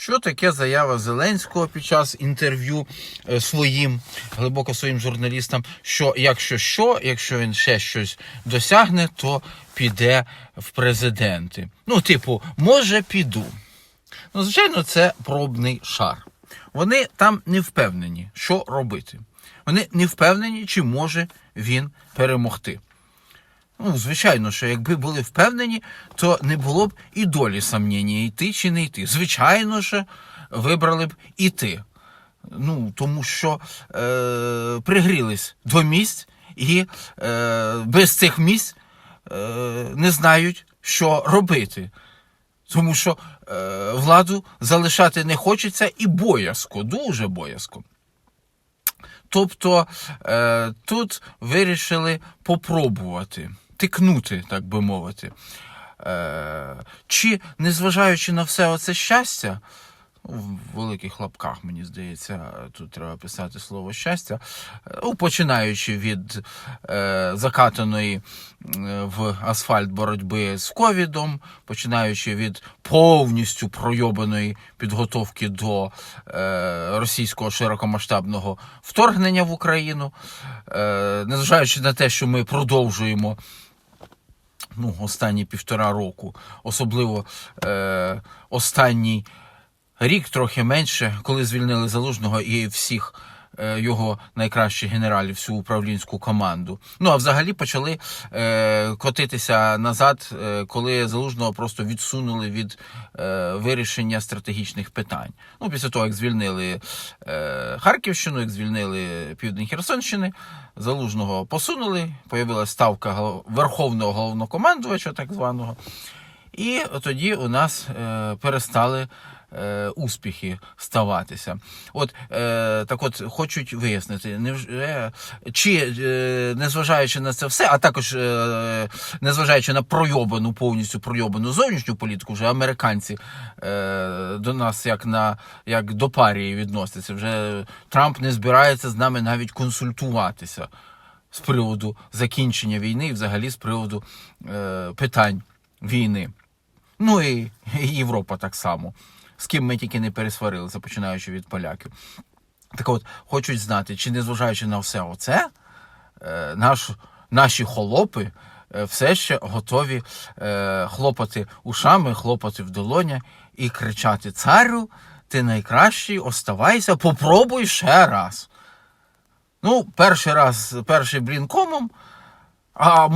Що таке заява Зеленського під час інтерв'ю е, своїм глибоко своїм журналістам? Що якщо що, якщо він ще щось досягне, то піде в президенти. Ну, типу, може, піду. Ну, звичайно, це пробний шар. Вони там не впевнені, що робити. Вони не впевнені, чи може він перемогти. Ну, звичайно, що якби були впевнені, то не було б і долі сомнення, йти чи не йти. Звичайно ж, вибрали б іти. Ну, тому що е, пригрілись до місць і е, без цих місць е, не знають, що робити. Тому що е, владу залишати не хочеться і боязко, дуже боязко. Тобто е, тут вирішили попробувати, тикнути, так би мовити. Е, чи, незважаючи на все оце щастя, в великих лапках, мені здається, тут треба писати слово щастя, е, ну, починаючи від е, закатаної е, в асфальт боротьби з ковідом, починаючи від повністю пройобаної підготовки до е, російського широкомасштабного вторгнення в Україну, е, незважаючи на те, що ми продовжуємо ну, останні півтора року, особливо е, останній рік, трохи менше, коли звільнили залужного і всіх його найкращих генералів, всю управлінську команду. Ну а взагалі почали е, котитися назад, е, коли залужного просто відсунули від е, вирішення стратегічних питань. Ну, після того, як звільнили е, Харківщину, як звільнили Південь Херсонщини, залужного посунули, появилася ставка верховного головнокомандувача, так званого. І тоді у нас е, перестали е, успіхи ставатися. От е, так от хочуть вияснити, невже, чи е, незважаючи на це все, а також е, незважаючи на пройобану, повністю пройобану зовнішню політику, вже американці е, до нас як на як до парії відносяться. Вже Трамп не збирається з нами навіть консультуватися з приводу закінчення війни і взагалі з приводу е, питань війни. Ну і, і Європа так само. З ким ми тільки не пересварилися, починаючи від поляків. Так от, хочуть знати, чи незважаючи на все оце, е, наш, наші холопи е, все ще готові е, хлопати ушами, хлопати в долоня і кричати: Царю, ти найкращий, оставайся, попробуй ще раз. Ну, перший раз, перший блін комом, а